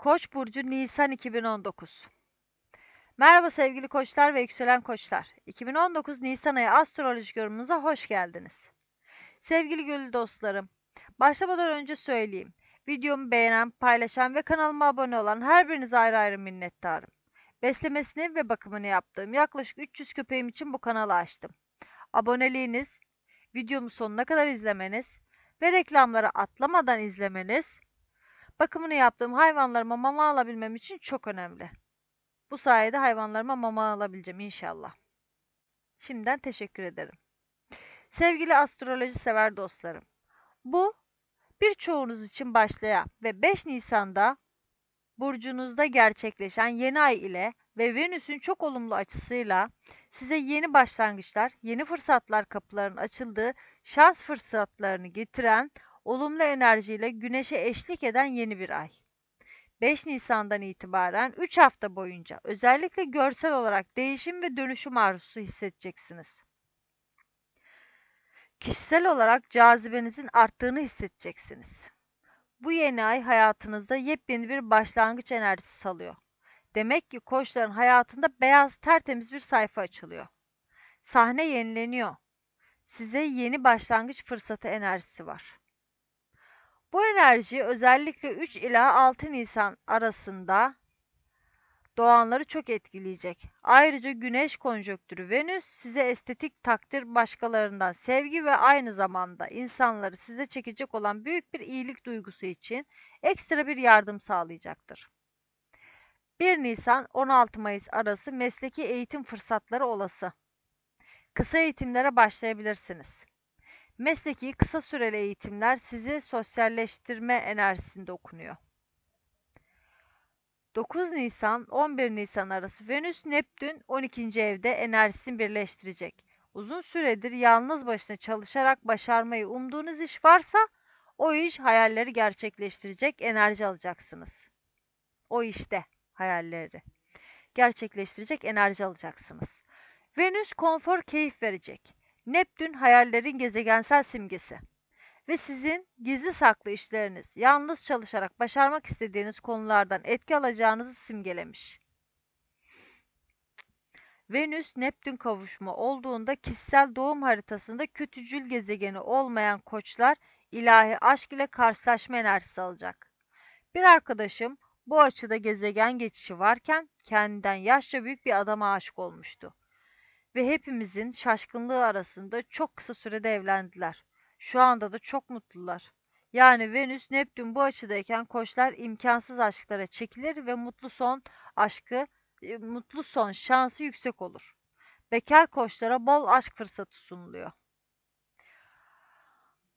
Koç burcu Nisan 2019. Merhaba sevgili koçlar ve yükselen koçlar. 2019 Nisan ayı astrolojik yorumumuza hoş geldiniz. Sevgili gönül dostlarım, başlamadan önce söyleyeyim. Videomu beğenen, paylaşan ve kanalıma abone olan her birinize ayrı ayrı minnettarım. Beslemesini ve bakımını yaptığım yaklaşık 300 köpeğim için bu kanalı açtım. Aboneliğiniz, videomu sonuna kadar izlemeniz ve reklamları atlamadan izlemeniz bakımını yaptığım hayvanlarıma mama alabilmem için çok önemli. Bu sayede hayvanlarıma mama alabileceğim inşallah. Şimdiden teşekkür ederim. Sevgili astroloji sever dostlarım. Bu birçoğunuz için başlayan ve 5 Nisan'da burcunuzda gerçekleşen yeni ay ile ve Venüs'ün çok olumlu açısıyla size yeni başlangıçlar, yeni fırsatlar kapılarının açıldığı, şans fırsatlarını getiren, olumlu enerjiyle güneşe eşlik eden yeni bir ay. 5 Nisan'dan itibaren 3 hafta boyunca özellikle görsel olarak değişim ve dönüşüm arzusu hissedeceksiniz. Kişisel olarak cazibenizin arttığını hissedeceksiniz. Bu yeni ay hayatınızda yepyeni bir başlangıç enerjisi salıyor. Demek ki koçların hayatında beyaz tertemiz bir sayfa açılıyor. Sahne yenileniyor. Size yeni başlangıç fırsatı enerjisi var. Bu enerji özellikle 3 ila 6 Nisan arasında doğanları çok etkileyecek. Ayrıca Güneş konjonktürü Venüs size estetik takdir başkalarından sevgi ve aynı zamanda insanları size çekecek olan büyük bir iyilik duygusu için ekstra bir yardım sağlayacaktır. 1 Nisan 16 Mayıs arası mesleki eğitim fırsatları olası. Kısa eğitimlere başlayabilirsiniz. Mesleki kısa süreli eğitimler sizi sosyalleştirme enerjisinde okunuyor. 9 Nisan 11 Nisan arası Venüs Neptün 12. evde enerjisini birleştirecek. Uzun süredir yalnız başına çalışarak başarmayı umduğunuz iş varsa o iş hayalleri gerçekleştirecek enerji alacaksınız. O işte hayalleri gerçekleştirecek enerji alacaksınız. Venüs konfor keyif verecek. Neptün hayallerin gezegensel simgesi ve sizin gizli saklı işleriniz, yalnız çalışarak başarmak istediğiniz konulardan etki alacağınızı simgelemiş. Venüs Neptün kavuşumu olduğunda kişisel doğum haritasında kötücül gezegeni olmayan koçlar ilahi aşk ile karşılaşma enerjisi alacak. Bir arkadaşım bu açıda gezegen geçişi varken kendinden yaşça büyük bir adama aşık olmuştu. Ve hepimizin şaşkınlığı arasında çok kısa sürede evlendiler. Şu anda da çok mutlular. Yani Venüs, Neptün bu açıdayken koçlar imkansız aşklara çekilir ve mutlu son aşkı, e, mutlu son şansı yüksek olur. Bekar koçlara bol aşk fırsatı sunuluyor.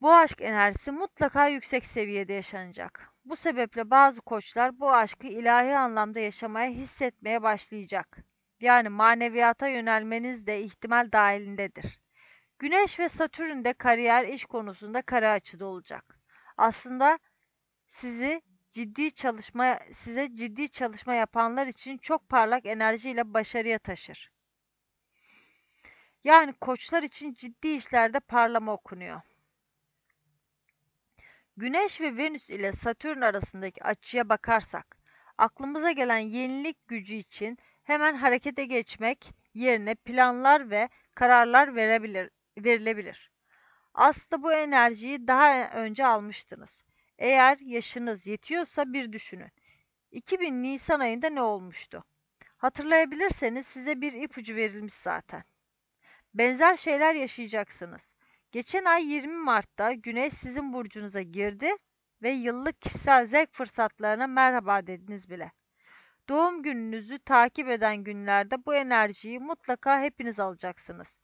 Bu aşk enerjisi mutlaka yüksek seviyede yaşanacak. Bu sebeple bazı koçlar bu aşkı ilahi anlamda yaşamaya, hissetmeye başlayacak. Yani maneviyata yönelmeniz de ihtimal dahilindedir. Güneş ve Satürn de kariyer iş konusunda kara açıda olacak. Aslında sizi ciddi çalışma size ciddi çalışma yapanlar için çok parlak enerjiyle başarıya taşır. Yani koçlar için ciddi işlerde parlama okunuyor. Güneş ve Venüs ile Satürn arasındaki açıya bakarsak, aklımıza gelen yenilik gücü için hemen harekete geçmek yerine planlar ve kararlar verebilir, verilebilir. Aslında bu enerjiyi daha önce almıştınız. Eğer yaşınız yetiyorsa bir düşünün. 2000 Nisan ayında ne olmuştu? Hatırlayabilirseniz size bir ipucu verilmiş zaten. Benzer şeyler yaşayacaksınız. Geçen ay 20 Mart'ta Güneş sizin burcunuza girdi ve yıllık kişisel zevk fırsatlarına merhaba dediniz bile. Doğum gününüzü takip eden günlerde bu enerjiyi mutlaka hepiniz alacaksınız.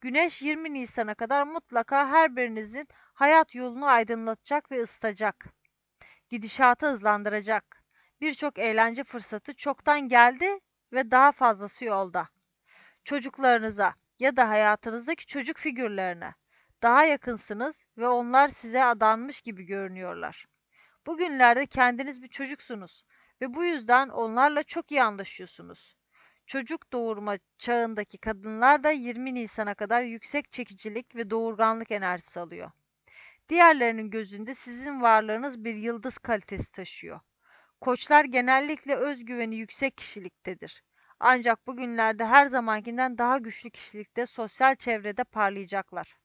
Güneş 20 Nisan'a kadar mutlaka her birinizin hayat yolunu aydınlatacak ve ısıtacak. Gidişatı hızlandıracak. Birçok eğlence fırsatı çoktan geldi ve daha fazlası yolda. Çocuklarınıza ya da hayatınızdaki çocuk figürlerine daha yakınsınız ve onlar size adanmış gibi görünüyorlar. Bugünlerde kendiniz bir çocuksunuz ve bu yüzden onlarla çok iyi anlaşıyorsunuz. Çocuk doğurma çağındaki kadınlar da 20 Nisan'a kadar yüksek çekicilik ve doğurganlık enerjisi alıyor. Diğerlerinin gözünde sizin varlığınız bir yıldız kalitesi taşıyor. Koçlar genellikle özgüveni yüksek kişiliktedir. Ancak bugünlerde her zamankinden daha güçlü kişilikte sosyal çevrede parlayacaklar.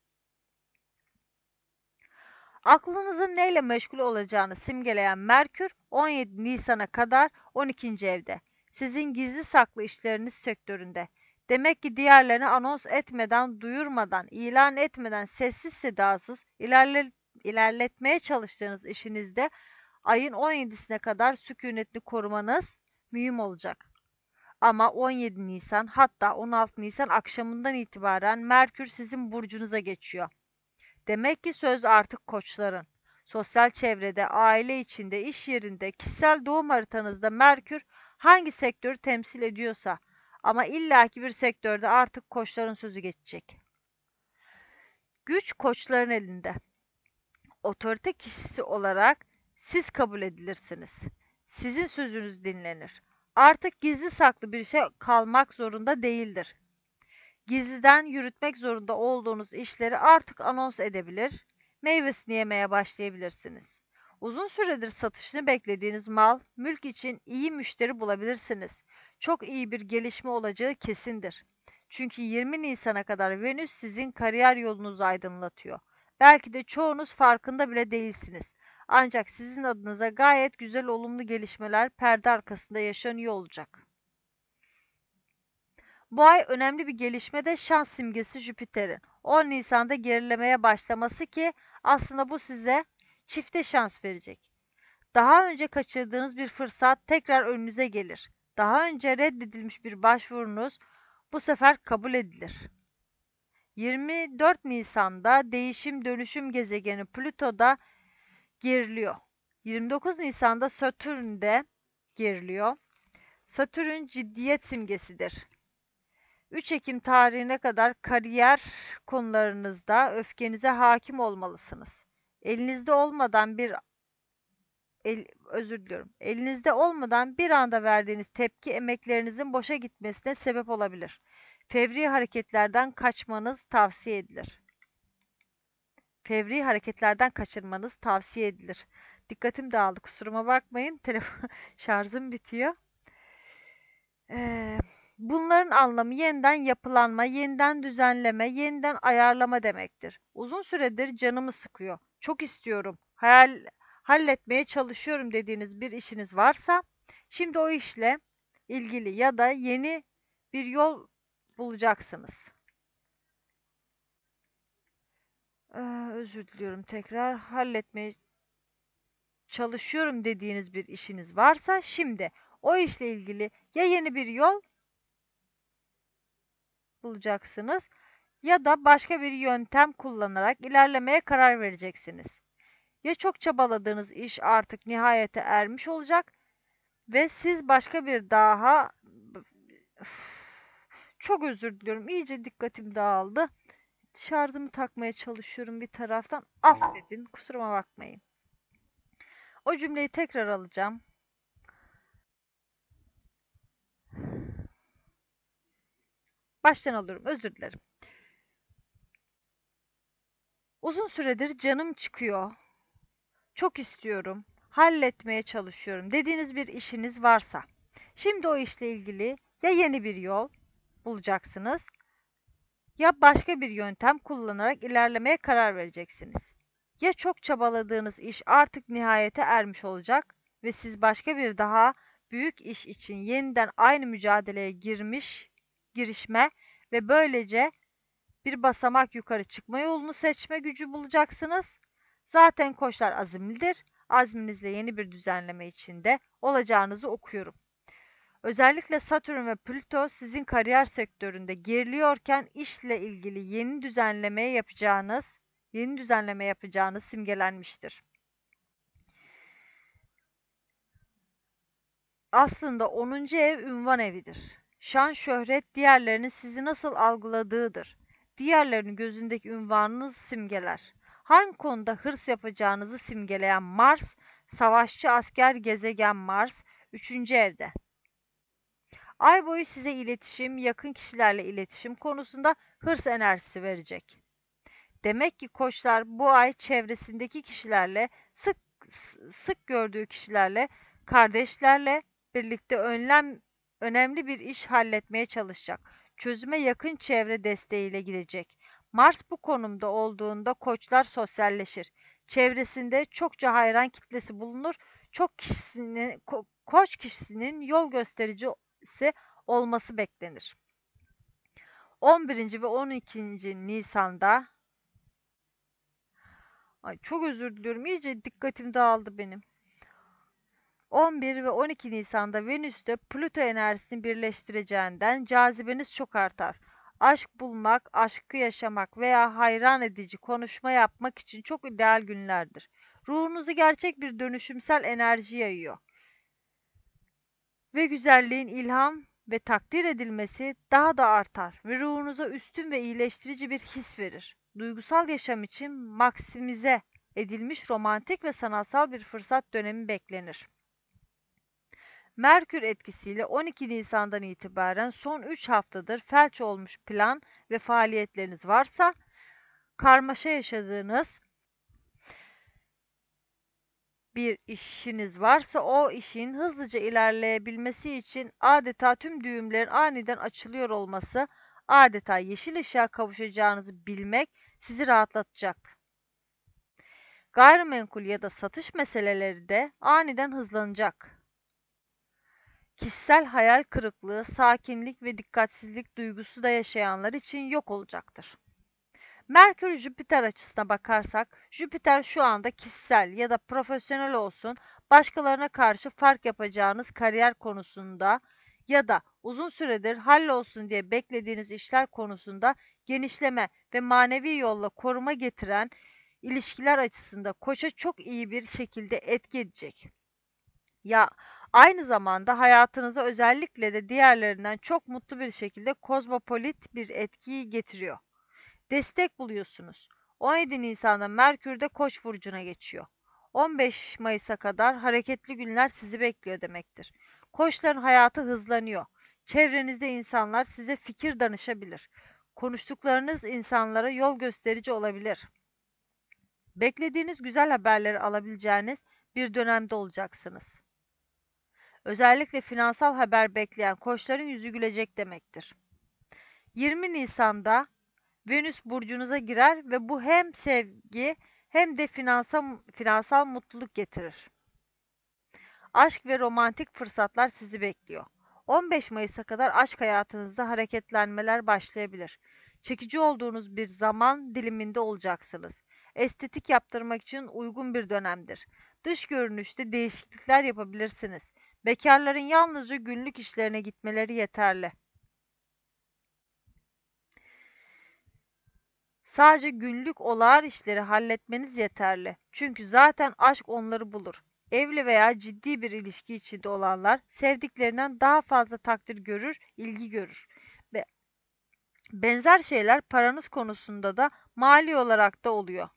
Aklınızın neyle meşgul olacağını simgeleyen Merkür 17 Nisan'a kadar 12. evde. Sizin gizli saklı işleriniz sektöründe. Demek ki diğerlerini anons etmeden, duyurmadan, ilan etmeden sessiz sedasız ilerle, ilerletmeye çalıştığınız işinizde ayın 17'sine kadar sükunetli korumanız mühim olacak. Ama 17 Nisan hatta 16 Nisan akşamından itibaren Merkür sizin burcunuza geçiyor. Demek ki söz artık koçların. Sosyal çevrede, aile içinde, iş yerinde, kişisel doğum haritanızda Merkür hangi sektörü temsil ediyorsa ama illaki bir sektörde artık koçların sözü geçecek. Güç koçların elinde. Otorite kişisi olarak siz kabul edilirsiniz. Sizin sözünüz dinlenir. Artık gizli saklı bir şey kalmak zorunda değildir. Gizliden yürütmek zorunda olduğunuz işleri artık anons edebilir, meyvesini yemeye başlayabilirsiniz. Uzun süredir satışını beklediğiniz mal, mülk için iyi müşteri bulabilirsiniz. Çok iyi bir gelişme olacağı kesindir. Çünkü 20 Nisan'a kadar Venüs sizin kariyer yolunuzu aydınlatıyor. Belki de çoğunuz farkında bile değilsiniz. Ancak sizin adınıza gayet güzel olumlu gelişmeler perde arkasında yaşanıyor olacak. Bu ay önemli bir gelişme de şans simgesi Jüpiter'in 10 Nisan'da gerilemeye başlaması ki aslında bu size çifte şans verecek. Daha önce kaçırdığınız bir fırsat tekrar önünüze gelir. Daha önce reddedilmiş bir başvurunuz bu sefer kabul edilir. 24 Nisan'da değişim dönüşüm gezegeni Plüto'da geriliyor. 29 Nisan'da Satürn'de geriliyor. Satürn ciddiyet simgesidir. 3 Ekim tarihine kadar kariyer konularınızda öfkenize hakim olmalısınız. Elinizde olmadan bir el, özür diliyorum. Elinizde olmadan bir anda verdiğiniz tepki emeklerinizin boşa gitmesine sebep olabilir. Fevri hareketlerden kaçmanız tavsiye edilir. Fevri hareketlerden kaçırmanız tavsiye edilir. Dikkatim dağıldı kusuruma bakmayın. Telefon şarjım bitiyor. Ee, bunların anlamı yeniden yapılanma, yeniden düzenleme, yeniden ayarlama demektir. Uzun süredir canımı sıkıyor. Çok istiyorum. Hayal halletmeye çalışıyorum dediğiniz bir işiniz varsa şimdi o işle ilgili ya da yeni bir yol bulacaksınız. Ee, özür diliyorum tekrar halletmeye çalışıyorum dediğiniz bir işiniz varsa şimdi o işle ilgili ya yeni bir yol bulacaksınız ya da başka bir yöntem kullanarak ilerlemeye karar vereceksiniz. Ya çok çabaladığınız iş artık nihayete ermiş olacak ve siz başka bir daha çok özür diliyorum. İyice dikkatim dağıldı. Şarjımı takmaya çalışıyorum bir taraftan. Affedin. Kusuruma bakmayın. O cümleyi tekrar alacağım. Baştan alıyorum. Özür dilerim. Uzun süredir canım çıkıyor. Çok istiyorum. Halletmeye çalışıyorum dediğiniz bir işiniz varsa. Şimdi o işle ilgili ya yeni bir yol bulacaksınız ya başka bir yöntem kullanarak ilerlemeye karar vereceksiniz. Ya çok çabaladığınız iş artık nihayete ermiş olacak ve siz başka bir daha büyük iş için yeniden aynı mücadeleye girmiş, girişme ve böylece bir basamak yukarı çıkma yolunu seçme gücü bulacaksınız. Zaten koçlar azimlidir. Azminizle yeni bir düzenleme içinde olacağınızı okuyorum. Özellikle Satürn ve Plüto sizin kariyer sektöründe geriliyorken işle ilgili yeni düzenleme yapacağınız, yeni düzenleme yapacağınız simgelenmiştir. Aslında 10. ev ünvan evidir. Şan şöhret diğerlerinin sizi nasıl algıladığıdır. Diğerlerinin gözündeki ünvanınız simgeler. Hangi konuda hırs yapacağınızı simgeleyen Mars, savaşçı asker gezegen Mars 3. evde. Ay boyu size iletişim, yakın kişilerle iletişim konusunda hırs enerjisi verecek. Demek ki koçlar bu ay çevresindeki kişilerle sık sık gördüğü kişilerle Kardeşlerle birlikte önlem önemli bir iş halletmeye çalışacak. Çözüme yakın çevre desteğiyle gidecek. Mars bu konumda olduğunda koçlar sosyalleşir. Çevresinde çokça hayran kitlesi bulunur. Çok kişisinin ko- koç kişisinin yol göstericisi olması beklenir. 11. ve 12. Nisan'da Ay çok özür diliyorum. İyice dikkatim dağıldı benim. 11 ve 12 Nisan'da Venüs'te Plüto enerjisini birleştireceğinden cazibeniz çok artar. Aşk bulmak, aşkı yaşamak veya hayran edici konuşma yapmak için çok ideal günlerdir. Ruhunuzu gerçek bir dönüşümsel enerji yayıyor. Ve güzelliğin ilham ve takdir edilmesi daha da artar ve ruhunuza üstün ve iyileştirici bir his verir. Duygusal yaşam için maksimize edilmiş romantik ve sanatsal bir fırsat dönemi beklenir. Merkür etkisiyle 12 Nisan'dan itibaren son 3 haftadır felç olmuş plan ve faaliyetleriniz varsa, karmaşa yaşadığınız bir işiniz varsa o işin hızlıca ilerleyebilmesi için adeta tüm düğümlerin aniden açılıyor olması, adeta yeşil ışığa kavuşacağınızı bilmek sizi rahatlatacak. Gayrimenkul ya da satış meseleleri de aniden hızlanacak. Kişisel hayal kırıklığı, sakinlik ve dikkatsizlik duygusu da yaşayanlar için yok olacaktır. Merkür Jüpiter açısına bakarsak, Jüpiter şu anda kişisel ya da profesyonel olsun başkalarına karşı fark yapacağınız kariyer konusunda ya da uzun süredir hallolsun diye beklediğiniz işler konusunda genişleme ve manevi yolla koruma getiren ilişkiler açısında koça çok iyi bir şekilde etki edecek. Ya aynı zamanda hayatınıza özellikle de diğerlerinden çok mutlu bir şekilde kozmopolit bir etkiyi getiriyor. Destek buluyorsunuz. 17 Nisan'da Merkür de Koç burcuna geçiyor. 15 Mayıs'a kadar hareketli günler sizi bekliyor demektir. Koçların hayatı hızlanıyor. Çevrenizde insanlar size fikir danışabilir. Konuştuklarınız insanlara yol gösterici olabilir. Beklediğiniz güzel haberleri alabileceğiniz bir dönemde olacaksınız. Özellikle finansal haber bekleyen koçların yüzü gülecek demektir. 20 Nisan'da Venüs burcunuza girer ve bu hem sevgi hem de finansal, finansal mutluluk getirir. Aşk ve romantik fırsatlar sizi bekliyor. 15 Mayıs'a kadar aşk hayatınızda hareketlenmeler başlayabilir. Çekici olduğunuz bir zaman diliminde olacaksınız. Estetik yaptırmak için uygun bir dönemdir. Dış görünüşte değişiklikler yapabilirsiniz. Bekarların yalnızca günlük işlerine gitmeleri yeterli. Sadece günlük olağan işleri halletmeniz yeterli. Çünkü zaten aşk onları bulur. Evli veya ciddi bir ilişki içinde olanlar sevdiklerinden daha fazla takdir görür, ilgi görür. Ve benzer şeyler paranız konusunda da mali olarak da oluyor.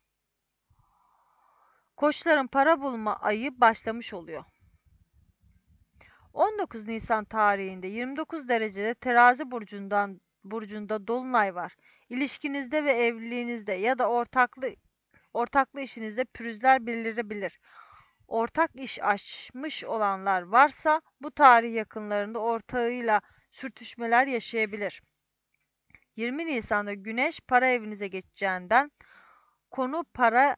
Koçların para bulma ayı başlamış oluyor. 19 Nisan tarihinde 29 derecede terazi burcundan burcunda dolunay var. İlişkinizde ve evliliğinizde ya da ortaklı ortaklı işinizde pürüzler belirebilir. Ortak iş açmış olanlar varsa bu tarih yakınlarında ortağıyla sürtüşmeler yaşayabilir. 20 Nisan'da Güneş para evinize geçeceğinden konu para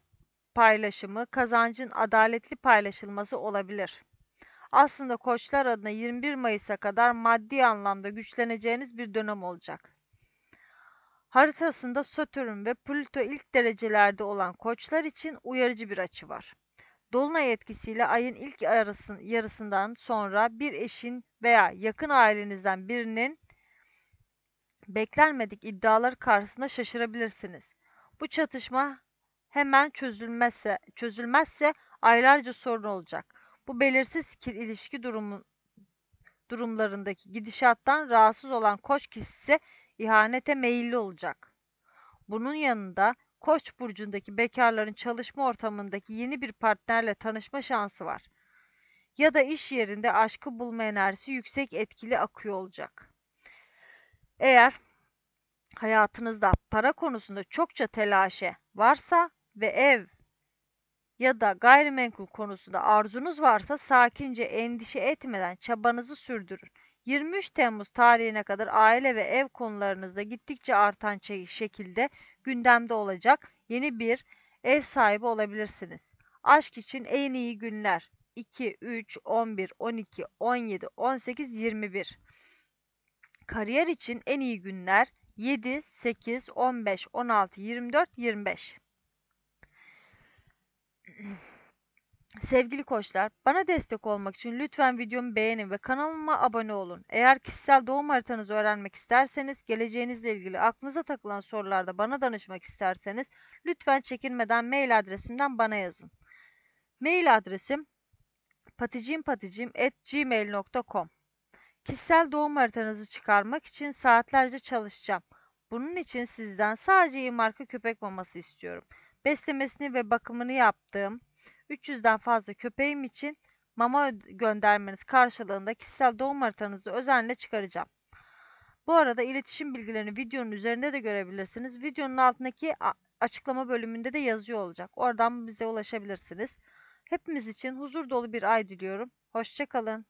paylaşımı, kazancın adaletli paylaşılması olabilir. Aslında koçlar adına 21 Mayıs'a kadar maddi anlamda güçleneceğiniz bir dönem olacak. Haritasında Satürn ve Plüto ilk derecelerde olan koçlar için uyarıcı bir açı var. Dolunay etkisiyle ayın ilk yarısından sonra bir eşin veya yakın ailenizden birinin beklenmedik iddiaları karşısında şaşırabilirsiniz. Bu çatışma hemen çözülmezse, çözülmezse aylarca sorun olacak. Bu belirsiz ilişki durumu, durumlarındaki gidişattan rahatsız olan koç kişisi ihanete meyilli olacak. Bunun yanında Koç burcundaki bekarların çalışma ortamındaki yeni bir partnerle tanışma şansı var. Ya da iş yerinde aşkı bulma enerjisi yüksek etkili akıyor olacak. Eğer hayatınızda para konusunda çokça telaşe varsa ve ev ya da gayrimenkul konusunda arzunuz varsa sakince endişe etmeden çabanızı sürdürün. 23 Temmuz tarihine kadar aile ve ev konularınızda gittikçe artan şekilde gündemde olacak yeni bir ev sahibi olabilirsiniz. Aşk için en iyi günler 2, 3, 11, 12, 17, 18, 21. Kariyer için en iyi günler 7, 8, 15, 16, 24, 25. Sevgili koçlar, bana destek olmak için lütfen videomu beğenin ve kanalıma abone olun. Eğer kişisel doğum haritanızı öğrenmek isterseniz, geleceğinizle ilgili aklınıza takılan sorularda bana danışmak isterseniz, lütfen çekinmeden mail adresimden bana yazın. Mail adresim paticimpaticim@gmail.com. Kişisel doğum haritanızı çıkarmak için saatlerce çalışacağım. Bunun için sizden sadece iyi marka köpek maması istiyorum. Beslemesini ve bakımını yaptığım 300'den fazla köpeğim için mama göndermeniz karşılığında kişisel doğum haritanızı özenle çıkaracağım. Bu arada iletişim bilgilerini videonun üzerinde de görebilirsiniz. Videonun altındaki açıklama bölümünde de yazıyor olacak. Oradan bize ulaşabilirsiniz. Hepimiz için huzur dolu bir ay diliyorum. Hoşça kalın.